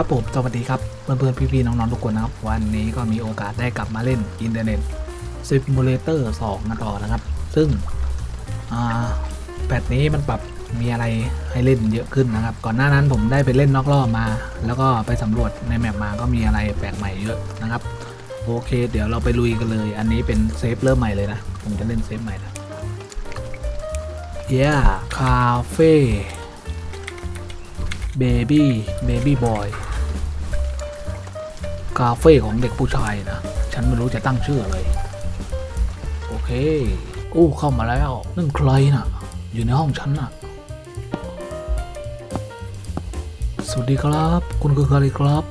ครับผม สวัสดีครับ เพื่อนๆ พี่ๆ น้องๆ ทุกคนนะครับ วันนี้ก็มีโอกาสได้กลับมาเล่นอินเทอร์เน็ตซิมูเลเตอร์2กันต่อนะครับ ซึ่งแพทนี้มันปรับมีอะไรให้เล่นเยอะขึ้นนะครับ ก่อนหน้านั้นผมได้ไปเล่นนอกรอบมา แล้วก็ไปสำรวจในแมปมาก็มีอะไรแปลกใหม่เยอะนะครับ โอเค เดี๋ยวเราไปลุยกันเลย อันนี้เป็นเซฟเริ่มใหม่เลยนะ ผมจะเล่นเซฟใหม่นะ Yeah Cafe Baby Baby Boy คาเฟ่ของเด็กผู้ชายนะ ฉันไม่รู้จะตั้งชื่ออะไรโอเค โอ้เข้ามาแล้วนั่นใครน่ะ อยู่ในห้องฉันน่ะ สวัสดีครับ คุณคือใครครับ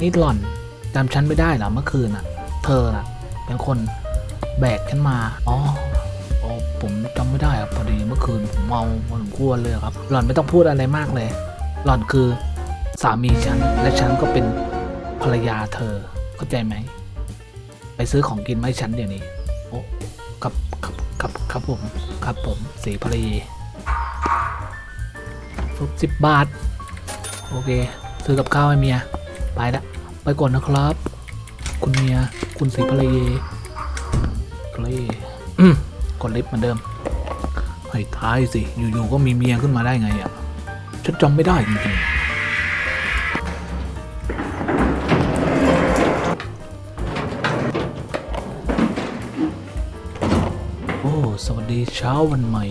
นี่หล่อนจำฉันไม่ได้หรอเมื่อคืนน่ะ เธอน่ะ เป็นคนแบกฉันมาอ๋ออ๋อผมจำไม่ได้ครับพอดีเมื่อคืนผมเมาพอสมควรเลยครับ หล่อนไม่ต้องพูดอะไรมากเลย หล่อนคือสามีฉัน และฉันก็เป็น ภรรยาเธอเข้าใจไหม ไปซื้อของกินมาให้ฉันเดี๋ยวนี้โอ้ครับครับครับครับผมครับผมสีภรรยาฟุบสิบบาท โอเค ซื้อกับข้าวให้เมีย ไปละไปก่อนนะครับ คุณเมียคุณสีภรรยาภรรยาอืมกดลิฟต์เหมือนเดิมให้ท้ายสิ อยู่ๆก็มีเมียขึ้นมาได้ไงอะฉันจำไม่ได้จริงๆ เช้าวันใหม่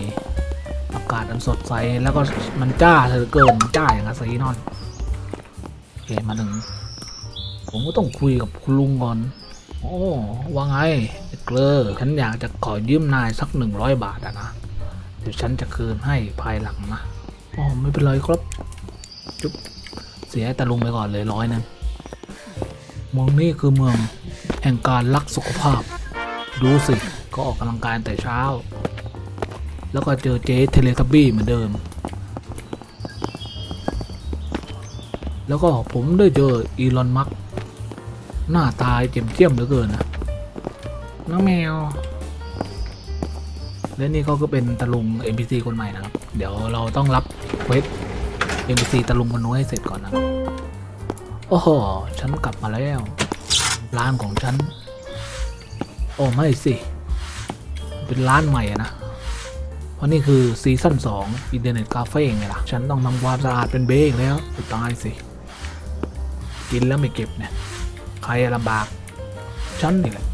อากาศอันสดใสแล้วก็มันจ้าเหลือเกินจ้าอย่างกับซีนอนโอเคมาถึง ผมก็ต้องคุยกับคุณลุงก่อน โอ้ว่าไงเกลอฉันอยากจะขอยืมนายสักหนึ่งร้อยบาทอะนะเดี๋ยวฉันจะคืนให้ภายหลังนะอ๋อไม่เป็นไรครับจุ๊บเสียแต่ลุงไปก่อนเลยร้อยนึงเมืองนี้คือเมืองแห่งการรักสุขภาพ ดูสิ ก็ออกกำลังกายแต่เช้า แล้วก็เจอเจ๊เทเลทับบี้เหมือนเดิม แล้วก็ผมได้เจออีลอนมัสก์หน้าตายเจียมเจียมเหลือเกินนะน้องแมว และนี่เขาก็เป็นตะลุง NPC คนใหม่นะครับ เดี๋ยวเราต้องรับเควส NPC ตะลุงคนนู้นให้เสร็จก่อนนะโอ้โห ฉันกลับมาแล้ว ร้านของฉัน โอ้ไม่สิ เป็นร้านใหม่อะนะ เพราะนี่คือซีซั่น2อินเทอร์เน็ตคาเฟ่ไงล่ะ ฉันต้องทำความสะอาดเป็นเบรกแล้วตายสิ กินแล้วไม่เก็บเนี่ย ใครลำบาก ฉันนี่แหละ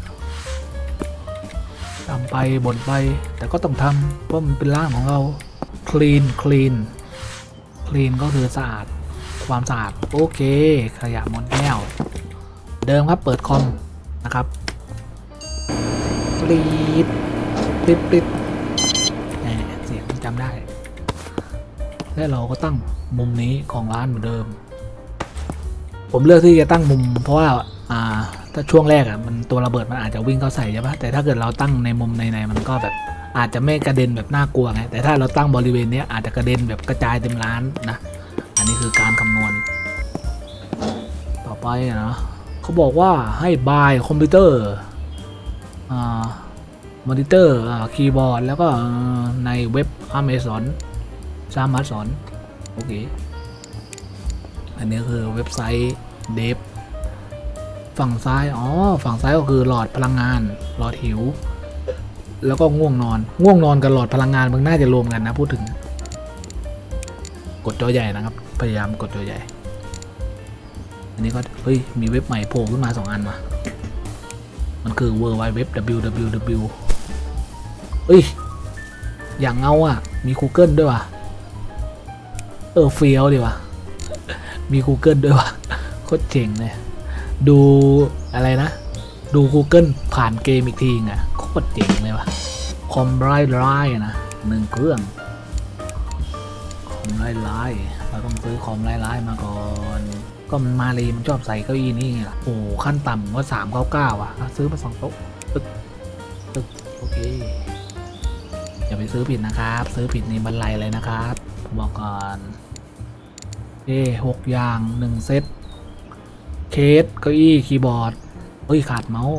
ทำไปบ่นไป แต่ก็ต้องทำเพราะมันเป็นร่างของเรา clean clean clean ก็คือสะอาดความสะอาดโอเค ขยะหมดแก้ว เดิมครับเปิดคอมนะครับ ปรีดปรีดปรีด ได้ และเราก็ตั้งมุมนี้ของร้านเหมือนเดิม ผมเลือกที่จะตั้งมุม เพราะว่าอ่าถ้าช่วงแรกอะมันตัวระเบิดมันอาจจะวิ่งเข้าใส่ใช่ปะแต่ถ้าเกิดเราตั้งในมุมในๆมันก็แบบอาจจะไม่กระเด็นแบบน่ากลัวไงแต่ถ้าเราตั้งบริเวณนี้อาจจะกระเด็นแบบกระจายเต็มร้านนะ อันนี้คือการคำนวณ ต่อไปนะเขาบอกว่าให้บายคอมพิวเตอร์อ่า มอนิเตอร์คีย์บอร์ด แล้วก็ในเว็บ Amazon สามารถสอนโอเค อันนี้คือเว็บไซต์เดฟฝั่งซ้าย อ๋อ ฝั่งซ้ายก็คือหลอดพลังงาน หลอดหิว แล้วก็ง่วงนอน ง่วงนอนกับหลอดพลังงานมันน่าจะรวมกันนะพูดถึง กดจอใหญ่นะครับ พยายามกดจอใหญ่ อันนี้ก็ เฮ้ย มีเว็บใหม่โผล่ขึ้นมาสองอันว่ะมันคือ w www เอ้ย อย่างเงาอะ มี Google ด้วยว่ะ เออเฟี้ยวดีว่ะ มี Google ด้วยว่ะ โคตรเจ๋งเลย ดูอะไรนะ ดู Google ผ่านเกมอีกทีไงโคตรเจ๋งเลยว่ะ คอมไร้ไร้นะหนึ่งเครื่อง คอมไร้ไร้เราต้องซื้อคอมไร้ไร้มาก่อนก็มันมาเลยมันชอบใส่เก้าอี้นี่ไงล่ะ โอ้ขั้นต่ำก็สามเก้าเก้าอะอะซื้อมาสองโต๊ะตึกตึกโอเค อย่าไปซื้อผิดนะครับ ซื้อผิดนี่บันไลเลยนะครับ บอกก่อนเอ้หกอย่างหนึ่งเซต เคสเก้าอี้คีย์บอร์ดเฮ้ย ขาดเมาส์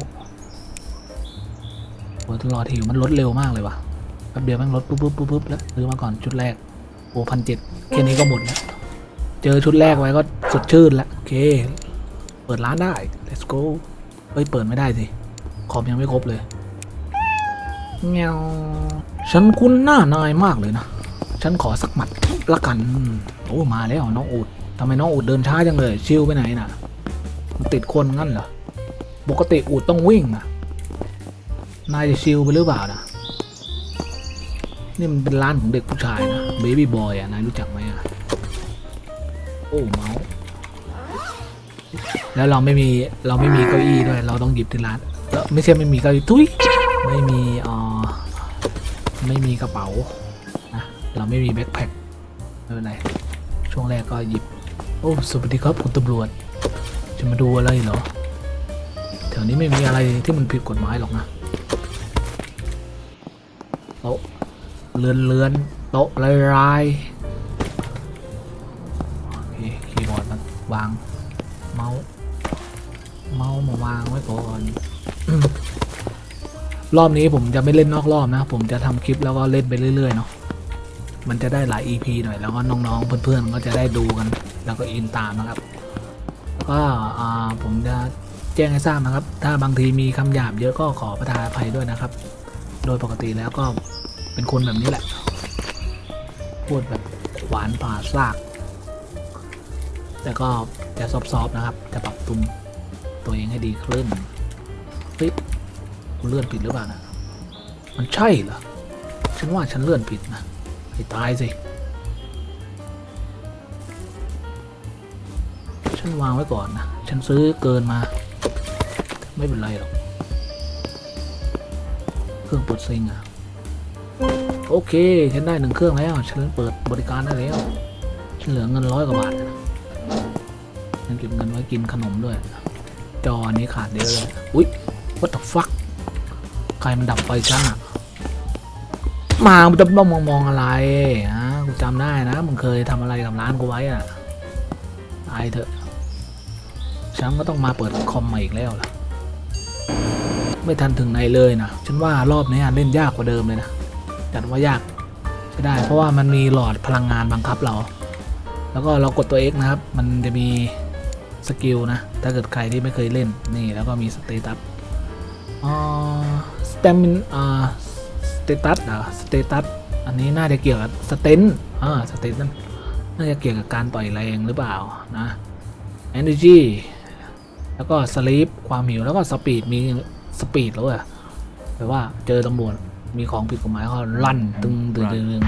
โอ้ยตลอดหิวมันลดเร็วมากเลยว่ะแป๊บเดียวมันลดปุ๊บปุ๊บปุ๊บปุ๊บแล้วซื้อมาก่อนชุดแรกโอ้พันเจ็ดแค่นี้ก็หมดแล้วเจอชุดแรกไว้ก็สดชื่นล้วโอเค เปิดร้านได้ let's go เฮ้ย เปิดไม่ได้สิคอมยังไม่ครบเลย เงาฉันคุ้นหน้านายมากเลยนะ ฉันขอสักหมัดละกัน โอ้มาแล้วน้องอูดทำไมน้องอูดเดินช้าจังเลย ชิลไปไหนน่ะมันติดคนงั้นเหรอ ปกติอูดต้องวิ่งนะนายจะชิลไปหรือเปล่านะนี่มันเป็นร้านของเด็กผู้ชายนะเบบี้บอยอะ นายรู้จักไหมอะ โอ้เมาส์แล้วเราไม่มีเราไม่มีเก้าอี้ด้วย เราต้องหยิบที่ร้านแล้วไม่ใช่ไม่มีเก้าอี้ทุย ไม่มีอ่อไม่มีกระเป๋านะเราไม่มีแบ็คแพ็คไม่เป็นไรช่วงแรกก็หยิบ โอ้สวัสดีครับคุณตำรวจ จะมาดูอะไรเหรอแถวนี้ไม่มีอะไรที่มันผิดกฎหมายหรอกนะโต๊ะเลือนเลือนโต๊ะลายลายๆโอเคคีย์บอร์ดมันวาง เมาส์เมาส์มาวางไว้ก่อน รอบนี้ผมจะไม่เล่นนอกรอบนะ ผมจะทำคลิปแล้วก็เล่นไปเรื่อยๆเนาะมันจะได้หลาย EP หน่อยแล้วก็น้องๆเพื่อนๆก็จะได้ดูกัน แล้วก็อินตามนะครับก็ผมจะแจ้งให้ทราบนะครับ ถ้าบางทีมีคำหยาบเยอะก็ขอประทานอภัยด้วยนะครับ โดยปกติแล้วก็เป็นคนแบบนี้แหละ พูดแบบหวานผ่าซาก แต่ก็จะซอฟๆนะครับ จะปรับปรุงตัวเองให้ดีขึ้นเฮ้ย กูเลื่อนผิดหรือเปล่านะ มันใช่เหรอ ฉันว่าฉันเลื่อนผิดนะให้ตายสิ ฉันวางไว้ก่อนนะ ฉันซื้อเกินมา ไม่เป็นไรหรอก เครื่องปลดซิงอะโอเค ฉันได้หนึ่งเครื่องแล้ว ฉันเปิดบริการได้แล้ว ฉันเหลือเงินร้อยกว่าบาทนะฉันเก็บเงินไว้กินขนมด้วย จอนนี้ขาดเยอะเลย อุ๊ย what the fuck ใครมันดับไฟฉันอะมามึงจะมองมองอะไรฮะกูจำได้นะมึงเคยทำอะไรกับร้านกูไว้อะตายเถอะฉันก็ต้องมาเปิดคอมใหม่อีกแล้วล่ะ ไม่ทันถึงไหนเลยนะฉันว่ารอบนี้เล่นยากกว่าเดิมเลยนะจัดว่ายากใช่ได้ เพราะว่ามันมีหลอดพลังงานบังคับเรา แล้วก็เรากดตัว X นะครับ มันจะมีสกิลนะ ถ้าเกิดใครที่ไม่เคยเล่นนี่แล้วก็มีสเตตัสอ่าส เตมินอ่าสเตตัสเหรอสเตตัสอันนี้น่าจะเกี่ยวกับสเตนอ่าสเตตัสน่าจะเกี่ยวกับการต่อยแรงหรือเปล่านะ energy แล้วก็ sleep ความหิวแล้วก็ speed มี speed แล้วอะแปลว่าเจอตำรวจมีของผิดกฎหมายก็ลั่นตึงตึงตึงตึง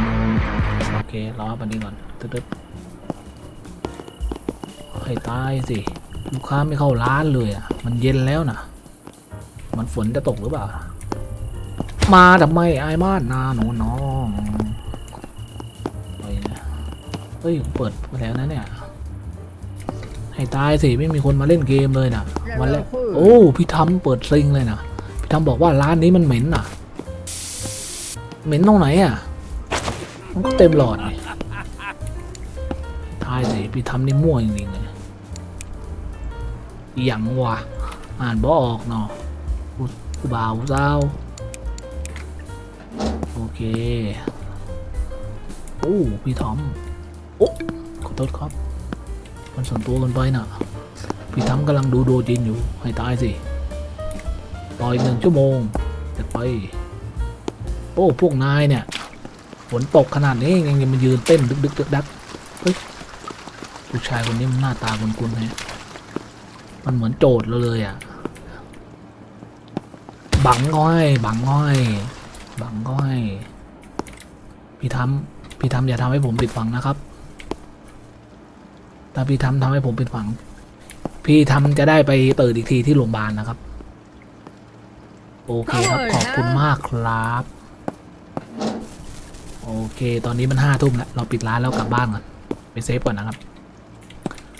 โอเครอปันนี้ก่อนตึ๊ดให้ตายสิลูกค้าไม่เข้าร้านเลยอะ มันเย็นแล้วนะมันฝนจะตกหรือเปล่า มาทำไมไอ้บ้านนาหนูน้องเฮ้ยเปิดมาแล้วนะเนี่ย ให้ตายสิไม่มีคนมาเล่นเกมเลยนะวันแรกโอ้พี่ทำเปิดซิงเลยนะพี่ทำบอกว่าร้านนี้มันเหม็นอะ เหม็นตรงไหนอะมันก็เต็มหลอดทายสิพี่ทำนี่มั่วจริงๆเลยอย่างวะอ่านบ่ออกเนาะผู้บ่าวผู้า โอเค โอ้พี่ทอม โอ้ขอโทษครับ มันส่วนตัวกันไปน่ะ พี่ทอมกำลังดูโดจินอยู่ ให้ตายสิต่ออีกหนึ่งชั่วโมงจะไป โอ้ พวกนายเนี่ย ฝนตกขนาดนี้ยังจะมายืนเต้นดึกดึกดึกดักเฮ้ยผู้ชายคนนี้มันหน้าตาคุ้นๆแฮะมันเหมือนโจทย์เราเลยอะ บังก้อย บังก้อย บังก้อยพี่ทำพี่ทำอย่าทำให้ผมผิดหวังนะครับ ถ้าพี่ทำทำให้ผมผิดหวัง พี่ทำจะได้ไปตื่นอีกทีที่โรงพยาบาลนะครับ โอเคครับขอบคุณมากครับ โอเค ตอนนี้มันห้าทุ่มแล้ว เราปิดร้านแล้วกลับบ้านก่อนไปเซฟก่อนนะครับ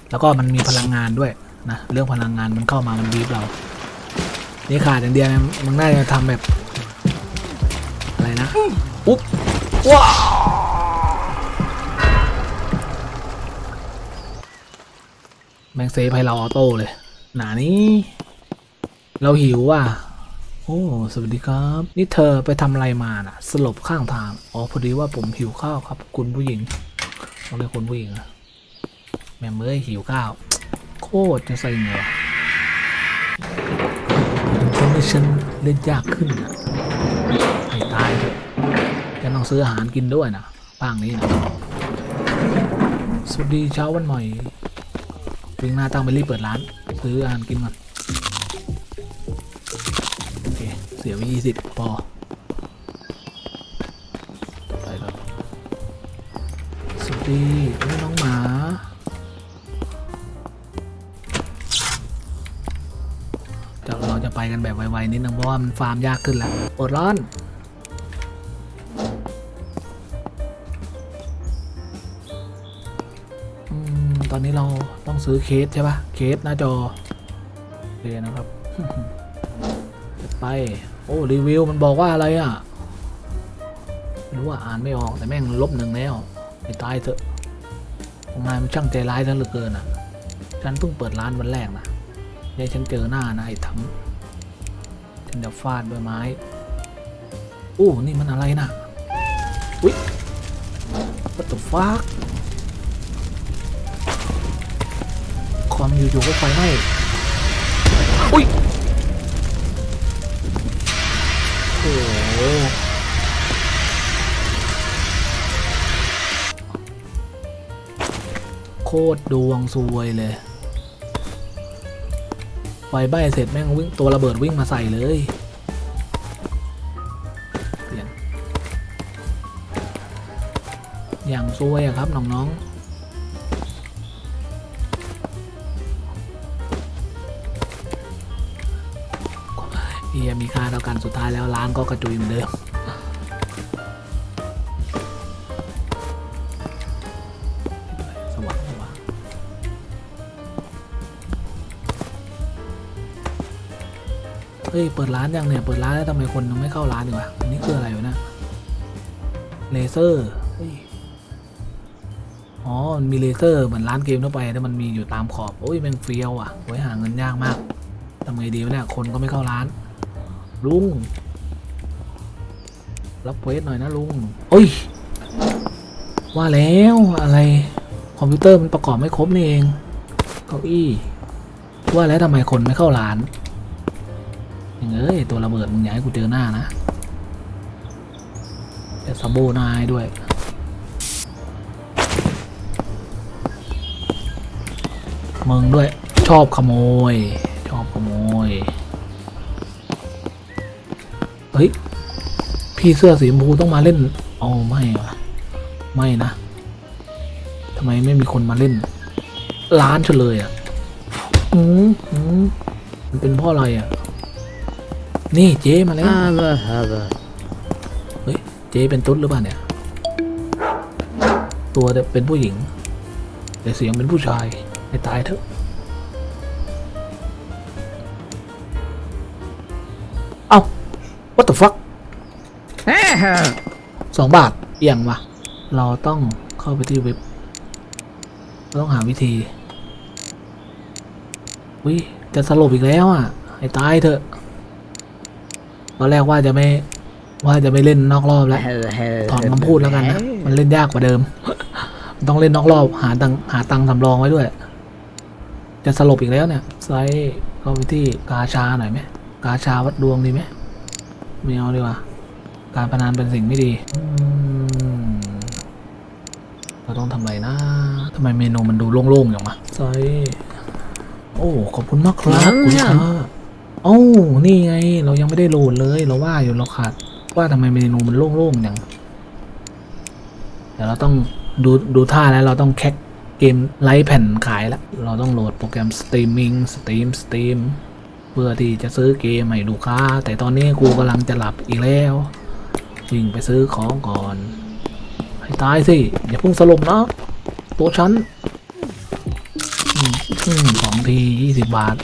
แล้วก็มันมีพลังงานด้วยนะ เรื่องพลังงานมันเข้ามามันบีบเรา นี่ขาดอย่างเดียวนะมึงน่าจะทำแบบ อุ๊บว้าวแม่งเซฟให้เราออโต้เลย หนานี้ เราหิวว่ะ โอ้ สวัสดีครับ นี่เธอไปทำอะไรมาน่ะ สลบข้างทาง อ๋อ พอดีว่าผมหิวข้าวครับ คุณผู้หญิงเราเรียกคุณผู้หญิงอะแม่เมื่อยหิวข้าว โคตรจะใส่เงวะทำให้ฉันเล่นยากขึ้นอะายจะต้องซื้ออาหารกินด้วยนะปางนี้นะสวัสดีเช้าวันใหม่วิ่งหน้าตั้งไปรีบเปิดร้าน ซื้ออาหารกินก่อนโอเคเสียไปยี่สิบพอต่อไปครับสวัสดีนี่น้องหมาเดี๋ยวเราจะไปกันแบบไวๆนิดนึงเพราะว่ามันฟาร์มยากขึ้นแล้วปวดร้อน ตอนนี้เราต้องซื้อเคสใช่ปะเคสหน้าจอโอเคนะครับไป โอ้ รีวิว มันบอกว่าอะไรอะไม่รู้ว่าอ่านไม่ออกแต่แม่งลบหนึ่งแล้วไปตายเถอะทำไมมันช่างใจร้ายซะเหลือเกินอะ ฉันเพิ่งเปิดร้านวันแรกนะยายฉันเจอหน้านะไอ้ทำฉันจะฟาดด้วยไม้โอ้นี่มันอะไรนะอุ๊ย what the fuck คอมอยู่ๆก็ไฟไหม้อุ้ยโอ้โหโคตรดวงซวยเลย ไฟใบเสร็จแม่งวิ่งตัวระเบิดวิ่งมาใส่เลยเปลี่ยนอย่างซวยอะครับน้องๆ ฮียมีค่าเท่ากันสุดท้ายแล้วร้านก็กระจุยเหมือนเดิมสว่างว่างเฮ้ยเปิดร้านยังเนี่ย เปิดร้านแล้วทำไมคนยังไม่เข้าร้านดีวะอันนี้คืออะไรวะเนะเลเซอร์อ๋อมีเลเซอร์เหมือนร้านเกมทั่วไปแต่มันมีอยู่ตามขอบ โอ้ยแม่งเฟี้ยวอะไว้หาเงินยากมากทำไงดีวะเนี่ย คนก็ไม่เข้าร้าน ลุง รับเควสหน่อยนะลุงโอ้ย ว่าแล้วอะไร คอมพิวเตอร์มันประกอบไม่ครบนี่เอง เก้าอี้ ว่าแล้วทำไมคนไม่เข้าร้านยังเอ้ย ตัวระเบิดมึงอย่าให้กูเจอหน้านะจะซับโบหนายด้วยมึงด้วยชอบขโมย ชอบขโมยเฮ้ย พี่เสื้อสีชมพูต้องมาเล่นอ๋อไม่วะไม่นะทำไมไม่มีคนมาเล่น ร้านเฉลยอะอืมอืมมันเป็นพ่ออะไรอะ นี่เจ๊มาแล้วเฮ้ยเจ๊เป็นตุ๊ดหรือเปล่าเนี่ย ตัวเป็นผู้หญิง แต่เสียงเป็นผู้ชายให้ตายเถอะ what the fuck สองบาทเอี่ยงวะเราต้องเข้าไปที่เว็บเราต้องหาวิธีวิจะสลบอีกแล้วอะให้ตายเถอะตอนแรกว่าจะไม่ว่าจะไม่เล่นนอกรอบแล้วถอนคำพูดแล้วกันนะมันเล่นยากกว่าเดิมมันต้องเล่นนอกรอบหาตังหาตังค์สำรองไว้ด้วย จะสลบอีกแล้วเนี่ยไซส์เข้าไปที่กาชาหน่อยไหมกาชาวัดดวงดีไหม ไม่เอาดีกว่า การพนันเป็นสิ่งไม่ดีอืมเราต้องทำอะไรนะทำไมเมนูมันดูโล่งๆอย่างวะไซส์โอ้ขอบคุณมากครับคุณค่ะโอ้านี่ไง เรายังไม่ได้โหลดเลยเราว่าอยู่เราขาดว่าทำไมเมนูมันโล่งๆอย่างเดี๋ยวเราต้องดูดูท่าแล้วเราต้องแคคเกมไลฟ์แผ่นขายแล้วเราต้องโหลดโปรแกรมสตรีมมิ่งสตรีมสตรีม เพื่อที่จะซื้อเกมให้ลูกค้า แต่ตอนนี้กูกำลังจะหลับอีกแล้ววิ่งไปซื้อของก่อน ให้ตายสิ อย่าพุ่งสลบนาะตัวฉันสองทียี่สิบบาท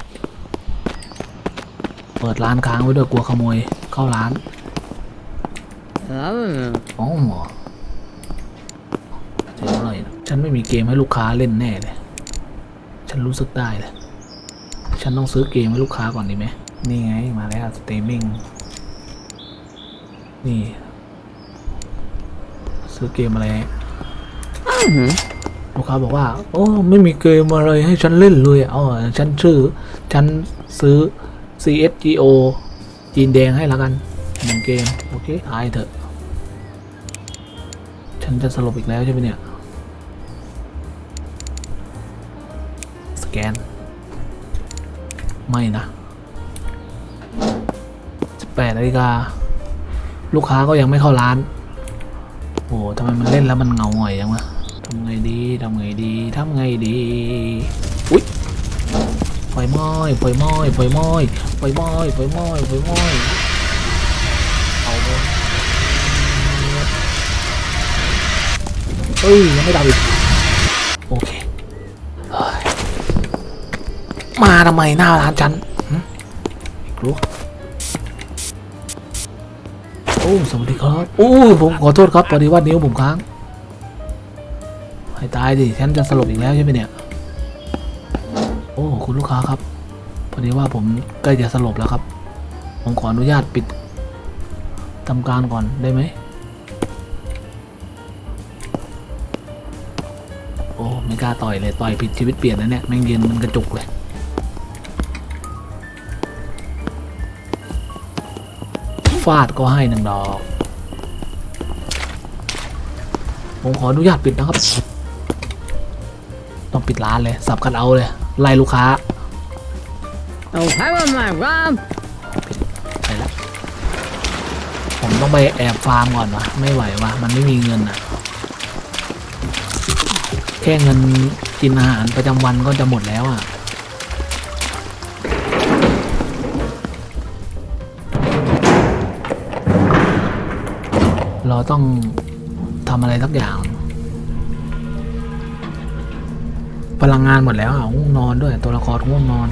เปิดร้านค้างไว้ด้วยกลัวขโมยเข้าร้านโอ้อหมอเจ๋งเลยฉันไม่มีเกมให้ลูกค้าเล่นแน่เลย ฉันรู้สึกได้เลย ฉันต้องซื้อเกมให้ลูกค้าก่อนดีไหม นี่ไงมาแล้วสตรีมมิ่ง นี่ ซื้อเกมอะไรลูกค้าบอกว่า โอ้ ไม่มีเกมอะไรให้ฉันเล่นเลยเอาฉันชื่อ ฉันซื้อ CSGO จีนแดงให้แล้วกันหนึ่งเกม โอเคอายเถอะ ฉันจะสลบอีกแล้วใช่ไหมเนี่ย สแกน ไม่นะ18นาฬิกา ลูกค้าก็ยังไม่เข้าร้าน โอ้ทำไมมันเล่นแล้วมันเงาหงอยยังวะทำไงดีทำไงดีทำไงดีอุ๊ยไฟไหม้ไฟไหม้ไฟไหม้ไฟไหม้ไฟไหม้ไฟไหม้เอาหมดเอ้ยยังไม่ดับอีกโอเค ทำไมหน้าร้านฉันหึไอ้กลัวโอ้สวัสดีครับ โอ้ยผมขอโทษครับพอดีว่านิ้วผมค้างให้ตายดิฉันจะสลบอีกแล้วใช่ไหมเนี่ย โอ้คุณลูกค้าครับ พอดีว่าผมใกล้จะสลบแล้วครับ ผมขออนุญาตปิดทำการก่อนได้ไหมโอ้ไม่กล้าต่อยเลยต่อยผิดชีวิตเปลี่ยนนะเนี่ยแม่งเย็นมันกระจุกเลย ฟาดก็ให้หนึ่งดอก ผมขออนุญาตปิดนะครับ ต้องปิดร้านเลย สับกันเอาเลย ไล่ลูกค้า Oh, hell am I, Rob? ไปแล้วผมต้องไปแอบฟาร์มก่อนวะไม่ไหววะมันไม่มีเงินอะแค่เงินกินอาหารประจำวันก็จะหมดแล้วอะ เราต้องทำอะไรสักอย่าง พลังงานหมดแล้วอะง่วงนอนด้วย ตัวละครง่วงนอน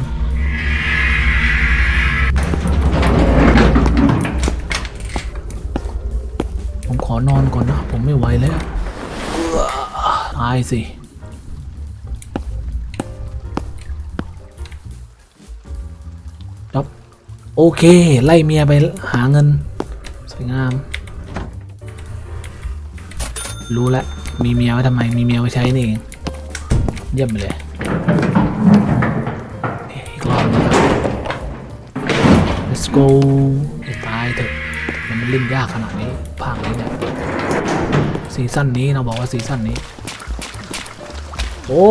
ผมขอนอนก่อนนะ ผมไม่ไหวแล้วตายสิครับโอเค ไล่เมียไปหาเงิน สวยงาม รู้แล้วมีเมียไว้ทำไม มีเมียไว้ใช้นี่เองเยี่ยมไปเลยอีกรอบนะครับ let's go ตายเถอะ มันไม่เล่นยากขนาดนี้ ภาคนี้เนี่ย ซีซั่นนี้เราบอกว่าซีซั่นนี้ โอ้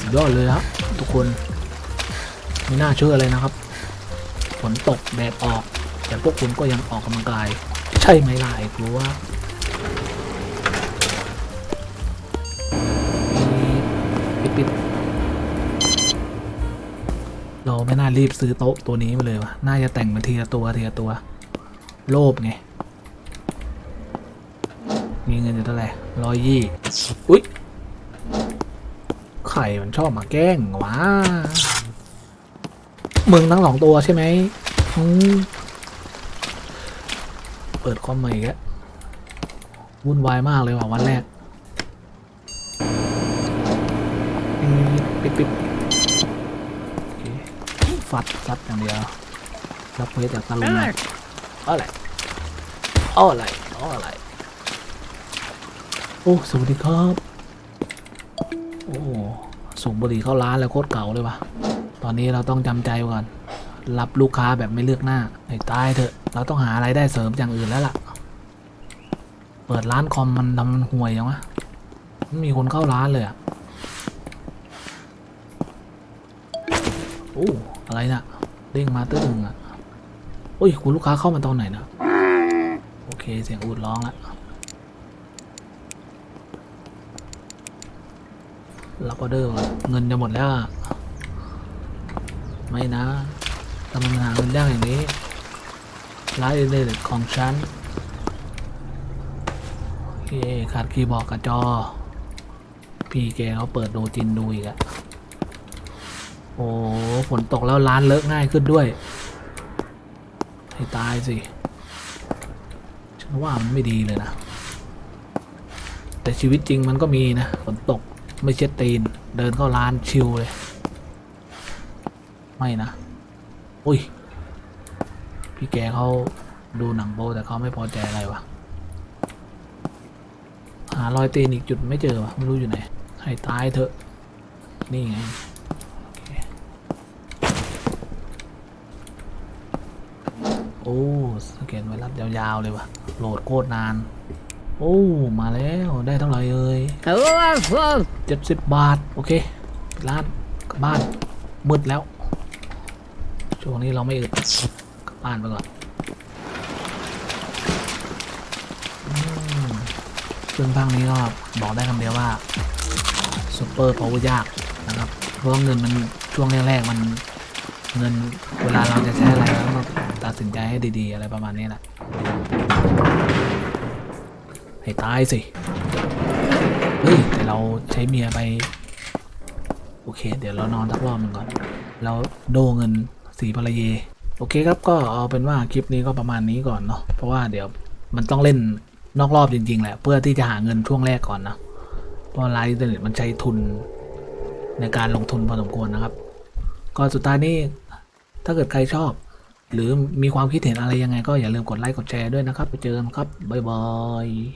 สุดยอดเลยครับทุกคน ไม่น่าเชื่อเลยนะครับ ฝนตกแดดออก แต่พวกคุณก็ยังออกกำลังกาย ใช่ไหมล่ะไอ้กลัว ปิด เราไม่น่ารีบซื้อโต๊ะตัวนี้มาเลยวะน่าจะแต่งมาทีละตัวทีละตัว โลภไง มีเงินอยู่เท่าไหร่ร้อยยี่อุ๊ยไข่มันชอบมาแกล้งวะมึงทั้งสองตัวใช่ไหมอืมเปิดคอมใหม่อีกแล้ววุ่นวายมากเลยว่ะวันแรก ฟัดฟัดอย่างเดียวรับเพจจากตะลุงนะ Alex! อะไรอ้ออะไรอ้ออะไรโอ้สวัสดีครับ โอ้ส่งบุหรี่เข้าร้านแล้วโคตรเก่าเลยว่ะตอนนี้เราต้องจำใจไว้ก่อน รับลูกค้าแบบไม่เลือกหน้าไอ้ตายเถอะ เราต้องหาอะไรายได้เสริมอย่างอื่นแล้วล่ะ เปิดร้านคอมมันทำมันห่วยยังวะไม่มีคนเข้าร้านเลยอะโอ้ อะไรน่ะเด้งมาตื้อหนึ่งอะโอ้ยคุณลูกค้าเข้ามาตอนไหนนะโอเคเสียงอูดร้องล้วรับออเดอร์เงินจะหมดแล้ว ไม่นะทำไมมันหาเงินยากอย่างนี้ร้านอินเทอร์เน็ตของฉันโอเคขาดคีย์บอร์ดกับจอ พี่แกเขาเปิดดูจินดูอีกอะ โอ้ฝนตกแล้วร้านเลอะง่ายขึ้นด้วย ให้ตายสิฉันว่ามันไม่ดีเลยนะ แต่ชีวิตจริงมันก็มีนะฝนตกไม่เช็ดตีน เดินเข้าร้านชิลเลย ไม่นะ อุ้ย พี่แกเขาดูหนังโบแต่เขาไม่พอใจอะไรวะหารอยตีนอีกจุดไม่เจอวะไม่รู้อยู่ไหน ให้ตายเถอะ นี่ไงโอเค โอ้สแกนไวรัสยาวๆเลยว่ะ โหลดโคตรนาน โอ้ มาแล้วได้เท่าไหร่เอ่ยเจ็ดสิบบาท โอเคร้านกลับบ้านมืดแล้ว ช่วงนี้เราไม่อึดกลับบ้านไปก่อนซึ่งภาคนี้ก็บอกได้คำเดียวว่าซูเปอร์พาวเวอร์ยากนะครับ เพราะเงินมันช่วงแรกๆมันเงินเวลาเราจะใช้อะไรเรา ตัดสินใจให้ดีๆ อะไรประมาณนี้แหละให้ตายสิ เฮ้ย แต่เราใช้เมียไป โอเค เดี๋ยวเรานอนสักรอบหนึ่งก่อนแล้วโดเงินสีภรรเยโอเคครับ ก็เอาเป็นว่าคลิปนี้ก็ประมาณนี้ก่อนเนาะ เพราะว่าเดี๋ยวมันต้องเล่นนอกรอบจริง ๆ แหละ เพื่อที่จะหาเงินช่วงแรกก่อนนะ เพราะไลน์อินเทอร์เน็ตมันใช้ทุนในการลงทุนพอสมควรนะครับ ก็สุดท้ายนี้ถ้าเกิดใครชอบ หรือมีความคิดเห็นอะไรยังไงก็อย่าลืมกดไลค์กดแชร์ด้วยนะครับ ไปเจอกันครับ บ๊ายบาย